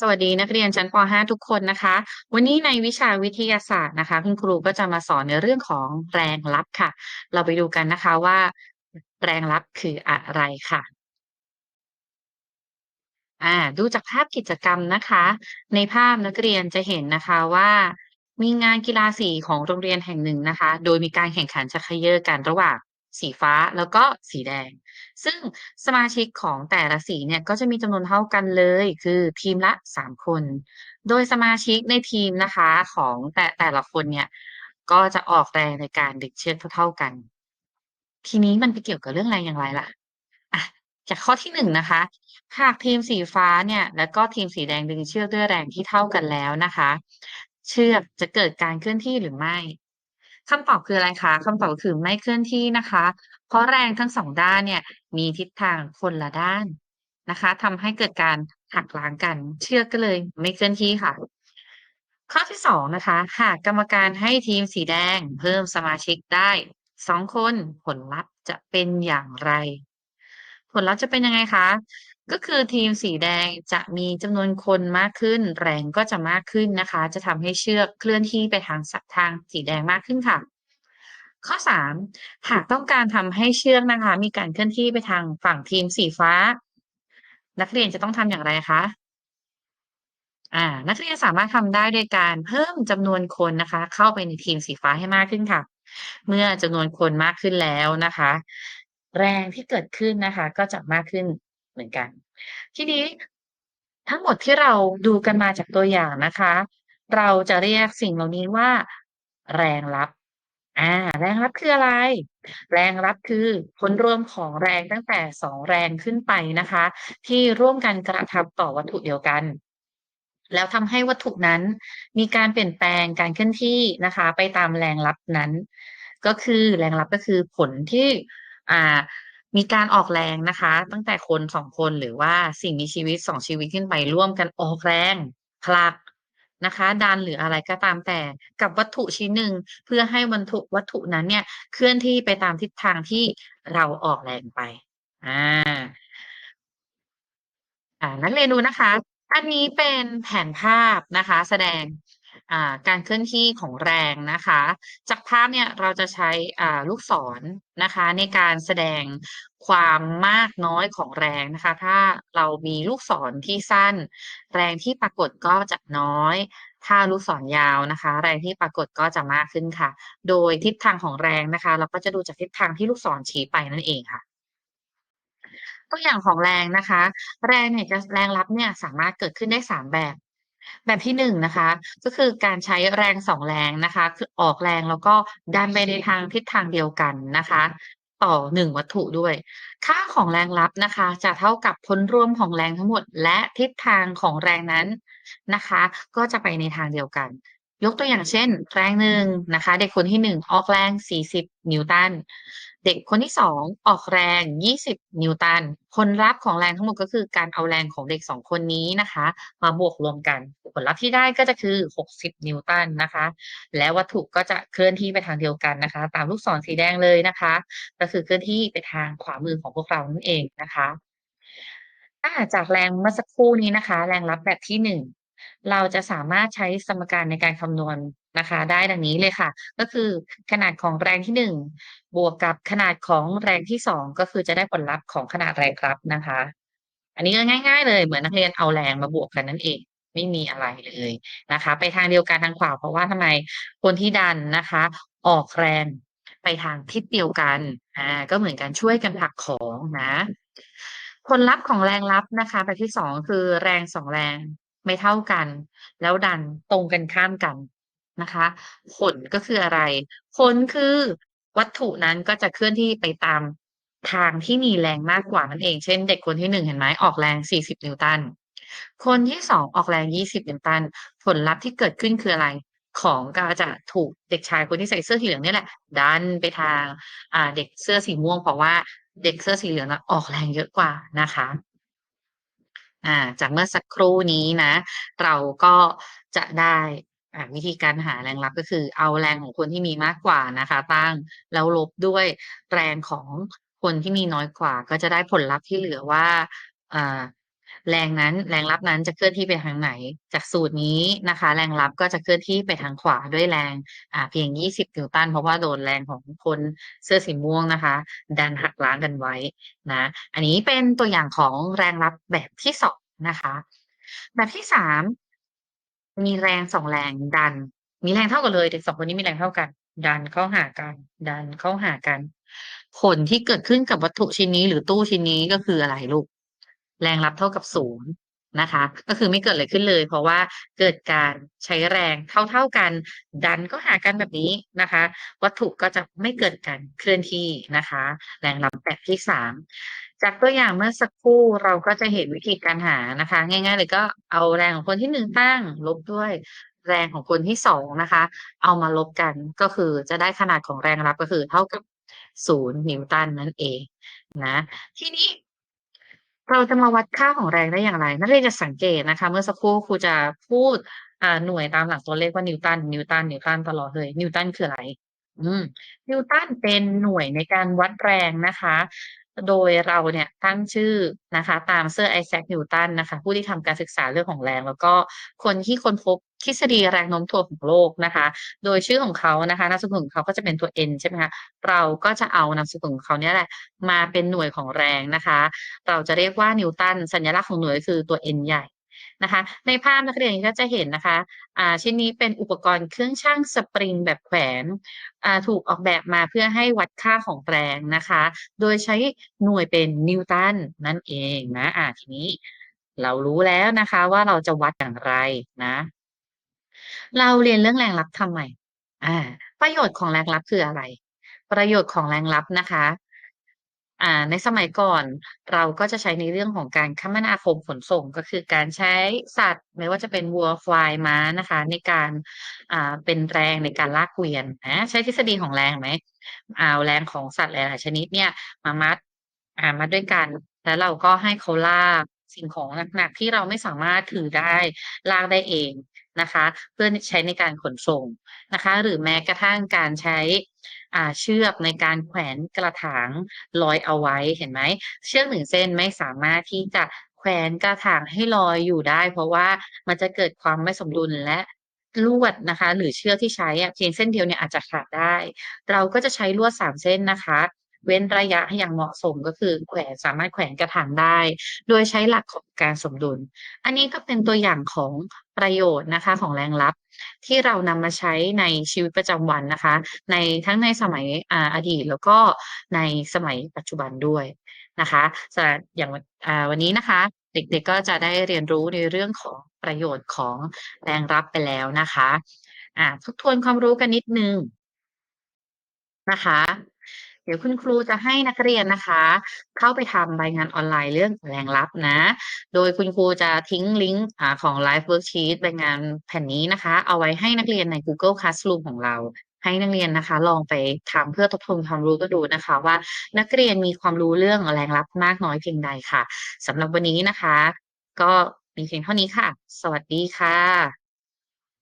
สวัสดีนักเรียนชั้นป .5 ทุกคนนะคะ วันนี้ในวิชาวิทยาศาสตร์นะคะ คุณครูก็จะมาสอนในเรื่องของแรงลับค่ะ เราไปดูกันนะคะว่า แรงลับคืออะไรค่ะอ่าดูจากภาพกิจกรรมนะคะ ในภาพนักเรียนจะเห็นนะคะว่า มีงานกีฬาสีของโรงเรียนแห่งหนึ่งนะคะ โดยมีการแข่งขันชักเขย่อกันระหว่าง สีฟ้าแล้วก็สีแดง ซึ่งสมาชิกของแต่ละสีเนี่ยก็จะมีจำนวนเท่ากันเลย คือทีมละ3คน โดยสมาชิกในทีมนะคะของแต่แต่ละคนเนี่ยก็จะออกแรงในการดึงเชือกเท่าๆกัน ทีนี้มันไปเกี่ยวกับเรื่องแรอย่างไรล่ะอะจากข้อที่1นะคะ หากทีมสีฟ้าเนี่ยแล้วก็ทีมสีแดงดึงเชือกด้วยแรงที่เท่ากันแล้วนะคะ เชือกจะเกิดการเคลื่อนที่หรือไม่ คำตอบคืออะไรคะคำตอบคือไม่เคลื่อนที่นะคะ เพราะแรงทั้ง2ด้านเนี่ยมีทิศทางคนละด้านนะคะทำให้เกิดการหักล้างกัน เชือกก็เลยไม่เคลื่อนที่ค่ะ ข้อที่2นะคะ หากกรรมการให้ทีมสีแดง เพิ่มสมาชิกได้2คนผลลัพธ์จะเป็นอย่างไร ผลลัพธ์จะเป็นยังไงคะ ก็คือทีมสีแดงจะมีจำนวนคนมากขึ้น แรงก็จะมากขึ้นนะคะ จะทำให้เชือกเคลื่อนที่ไปทางสทางสีแดงมากขึ้นค่ะ ข้อ 3 หากต้องการทำให้เชือกนะคะ มีการเคลื่อนที่ไปทางฝั่งทีมสีฟ้า นักเรียนจะต้องทำอย่างไรคะ?อ่านักเรียนสามารถทำได้โดยการเพิ่มจำนวนคนนะคะ เข้าไปในทีมสีฟ้าให้มากขึ้นค่ะ เมื่อจำนวนคนมากขึ้นแล้วนะคะ แรงที่เกิดขึ้นนะคะ ก็จะมากขึ้น เหมือนกัน ทีนี้ทั้งหมดที่เราดูกันมาจากตัวอย่างนะคะ เราจะเรียกสิ่งเหล่านี้ว่า แรงลับอาแรงลับคืออะไร?แรงลับคือผลรวมของแรงตั้งแต่2แรงขึ้นไปนะคะ ที่ร่วมกันกระทำต่อวัตถุเดียวกัน แล้วทำให้วัตถุนั้น มีการเปลี่ยนแปลงการเคลื่อนที่นะคะ ไปตามแรงลับนั้น ก็คือแรงลับก็คือผลที่อ่า มีการออกแรงนะคะ ตั้งแต่คน2คนหรือว่าสิ่งมีชีวิต2ชีวิตขึ้นไปร่วมกันออกแรงผลักนะคะ ดันหรืออะไรก็ตามแต่กับวัตถุชิ้นหนึ่งเพื่อให้วันถุวัตถุนั้นเนี่ยเคลื่อนที่ไปตามทิศทางที่เราออกแรงไปอาอ่านักเรียนดูนะคะ อันนี้เป็นแผนภาพนะคะ แสดง การเคลื่อนที่ของแรงนะคะ จากภาพเนี่ยเราจะใช้ลูกศรนะคะ ในการแสดงความมากน้อยของแรงนะคะ ถ้าเรามีลูกศรที่สั้น แรงที่ปรากฏก็จะน้อย ถ้าลูกศรยาวนะคะ แรงที่ปรากฏก็จะมากขึ้นค่ะ โดยทิศทางของแรงนะคะ เราก็จะดูจากทิศทางที่ลูกศรชี้ไปนั่นเองค่ะตัวอย่างของแรงนะคะ แรงเนี่ยจะแรงลับเนี่ยสามารถเกิดขึ้นได้ 3 แบบ แบบที่1นะคะ ก็คือการใช้แรง2แรงนะคะ คือออกแรงแล้วก็ดันไปในทางทิศทางเดียวกันนะคะ ต่อ1วัตถุด้วย ค่าของแรงลับนะคะ จะเท่ากับผลรวมของแรงทั้งหมด และทิศทางของแรงนั้นนะคะ ก็จะไปในทางเดียวกัน ยกตัวอย่างเช่น แรงหนึ่งนะคะ เด็กคนที่1ออกแรง 40 นิวตัน เด็กคนที่2องออกแรง 20 นิวตัน ผลลัพธ์ของแรงทั้งหมดก็คือการเอาแรงของเด็ก2คนนี้นะคะ มาบวกรวมกัน ผลลัพธ์ที่ได้ก็จะคือ 60 นิวตันนะคะ และวัตถุก็จะเคลื่อนที่ไปทางเดียวกันนะคะ ตามลูกศรสีแดงเลยนะคะ ก็คือเคลื่อนที่ไปทางขวามือของพวกเรานั่นเองนะคะอาจากแรงเมื่อสักครู่นี้นะคะ แรงลับแบบที่1เราจะสามารถใช้สมการในการคำนวณ นะคะ ได้ดังนี้เลยค่ะ ก็คือขนาดของแรงที่ 1 บวกกับขนาดของแรงที่ 2 ก็คือจะได้ผลลัพธ์ของขนาดแรงลับนะคะ อันนี้ก็ง่าย ๆ เลยเหมือนนักเรียนเอาแรงมาบวกกันนั่นเองไม่มีอะไรเลยนะคะ ไปทางเดียวกันทางขวาเพราะว่าทำไมคนที่ดันนะคะ ออกแรงไปทางทิศเดียวกันอ่าก็เหมือนกันช่วยกันผลักของนะผลลัพธ์ของแรงลับนะคะแบบที่2คือแรง2แรงไม่เท่ากัน แล้วดันตรงกันข้ามกัน นะคะผลก็คืออะไรผลคือวัตถุนั้นก็จะเคลื่อนที่ไปตามทางที่มีแรงมากกว่านั่นเอง เช่น เด็กคนที่1เห็นไหมออกแรง40นิวตัน คนที่2องออกแรง20นิวตัน ผลลัพธ์ที่เกิดขึ้นคืออะไร ของก็จะถูกเด็กชายคนที่ใส่เสื้อสีเหลืองเนี่ยแหละ ดันไปทางอ่าเด็กเสื้อสีม่วงเพราะว่าเด็กเสื้อสีเหลืองอะออกแรงเยอะกว่านะคะอ่าจากเมื่อสักครู่นี้นะ เราก็จะได้ วิธีการหาแรงลับก็คือเอาแรงของคนที่มีมากกว่านะคะ ตั้งแล้วลบด้วยแรงของคนที่มีน้อยกว่า ก็จะได้ผลลัพธ์ที่เหลือว่าแรงนั้นแรงรับนั้นจะเคลื่อนที่ไปทางไหน จากสูตรนี้นะคะ แรงรับก็จะเคลื่อนที่ไปทางขวาด้วยแรงเพียง 20 นิวตันเพราะว่าโดนแรงของคนเสื้อสีม่วงนะคะ ดันหักล้างกันไว้นะอันนี้เป็นตัวอย่างของแรงรับแบบที่2นะคะ แบบที่3มี มีแรง2แรงดัน มีแรงเท่ากันเลย เด็ก2คนนี้มีแรงเท่ากัน ดันเข้าหากัน ดันเข้าหากัน ผลที่เกิดขึ้นกับวัตถุชิ้นนี้หรือตู้ชิ้นนี้ก็คืออะไรลูก แรงรับเท่ากับ0นย์นะคะ ก็คือไม่เกิดอะไรขึ้นเลย เพราะว่าเกิดการใช้แรงเท่าๆกัน ดันเข้าหากันแบบนี้นะคะ วัตถุก็จะไม่เกิดการเคลื่อนที่นะคะ แรงรับแบบที่3 จากตัวอย่างเมื่อสักครู่เราก็จะเห็นวิธีการหานะคะ ง่ายๆเลยก็เอาแรงของคนที่1ตั้ง ลบด้วยแรงของคนที่2นะคะ เอามาลบกันก็คือจะได้ขนาดของแรงรับก็คือเท่ากับ0นิวตันนั่นเองนะ ทีนี้ เราจะมาวัดค่าของแรงได้อย่างไร นักเรียนจะสังเกตนะคะ เมื่อสักครู่ครูจะพูดอ่าหน่วยตามหลักตัวเลขว่านิวตันนิวตันนิวตันตลอดเลย นิวตันคืออะไร?อืมนิวตันเป็นหน่วยในการวัดแรงนะคะ โดยเราเนี่ยตั้งชื่อนะคะตามเซอร์ไอแซคนิวตันนะคะผู้ที่ทำการศึกษาเรื่องของแรง แล้วก็คนที่ค้นพบทฤษฎีแรงโน้มถ่วงของโลกนะคะ โดยชื่อของเขานะคะนามสกุลของเขาก็จะเป็นตัว N ใช่ไหมคะ เราก็จะเอานามสกุลของเขาเนี่ยแหละมาเป็นหน่วยของแรงนะคะ เราจะเรียกว่านิวตันสัญลักษณ์ของหน่วยคือตัว N ใหญ่ นะคะ ในภาพนักเรียนก็จะเห็นนะคะอ่าชิ้นนี้เป็นอุปกรณ์เครื่องชั่งสปริงแบบแขวนอ่าถูกออกแบบมาเพื่อให้วัดค่าของแรงนะคะ โดยใช้หน่วยเป็นนิวตันนั่นเองนะอ่าทีนี้เรารู้แล้วนะคะว่าเราจะวัดอย่างไรนะ เราเรียนเรื่องแรงรับทำไม?อ่าประโยชน์ของแรงรับคืออะไร?ประโยชน์ของแรงรับนะคะ อ่าในสมัยก่อนเราก็จะใช้ในเรื่องของการคมนาคมขนส่ง ก็คือการใช้สัตว์ไม่ว่าจะเป็นวัวควายม้านะคะ ในการอ่าเป็นแรงในการลากเกวียนอาใช้ทฤษฎีของแรงไหม?เอาแรงของสัตว์หลายๆชนิดเนี่ยมามัดอ่ามัดด้วยกัน แล้วเราก็ให้เขาลากสิ่งของหนักๆที่เราไม่สามารถถือได้ลากได้เอง นะคะ เพื่อใช้ในการขนส่งนะคะ หรือแม้กระทั่งการใช้อ่าเชือกในการแขวนกระถางลอยเอาไว้เห็นไหมเชือก1เส้นไม่สามารถที่จะแขวนกระถางให้ลอยอยู่ได้ เพราะว่ามันจะเกิดความไม่สมดุลและลวดนะคะ หรือเชือกที่ใช้เพียงเส้นเดียวเนี่ยอาจจะขาดได้ เราก็จะใช้ลวด3เส้นนะคะ เว้นระยะให้อย่างเหมาะสมก็คือแขวนสามารถแขวนกระถางได้ โดยใช้หลักของการสมดุล อันนี้ก็เป็นตัวอย่างของประโยชน์นะคะของแรงรับที่เรานำมาใช้ในชีวิตประจำวันนะคะ ในทั้งในสมัยออดีตแล้วก็ในสมัยปัจจุบันด้วยนะคะสำหรับอย่างาวันนี้นะคะ เด็กๆก็จะได้เรียนรู้ในเรื่องของประโยชน์ของแรงรับไปแล้วนะคะอ่าทบทวนความรู้กันนิดนึงนะคะ เดี๋ยวคุณครูจะให้นักเรียนนะคะ เข้าไปทำรายงานออนไลน์เรื่องแรงรับนะ โดยคุณครูจะทิ้งลิงก์ของ Live Worksheet รายงานแผ่นนี้นะคะ เอาไว้ให้นักเรียนใน Google Classroom ของเรา ให้นักเรียนนะคะ ลองไปทำเพื่อทบทวนความรู้กันดูนะคะ ว่านักเรียนมีความรู้เรื่องแรงรับมากน้อยเพียงใดค่ะสำหรับวันนี้นะคะ ก็มีเพียงเท่านี้ค่ะ สวัสดีค่ะ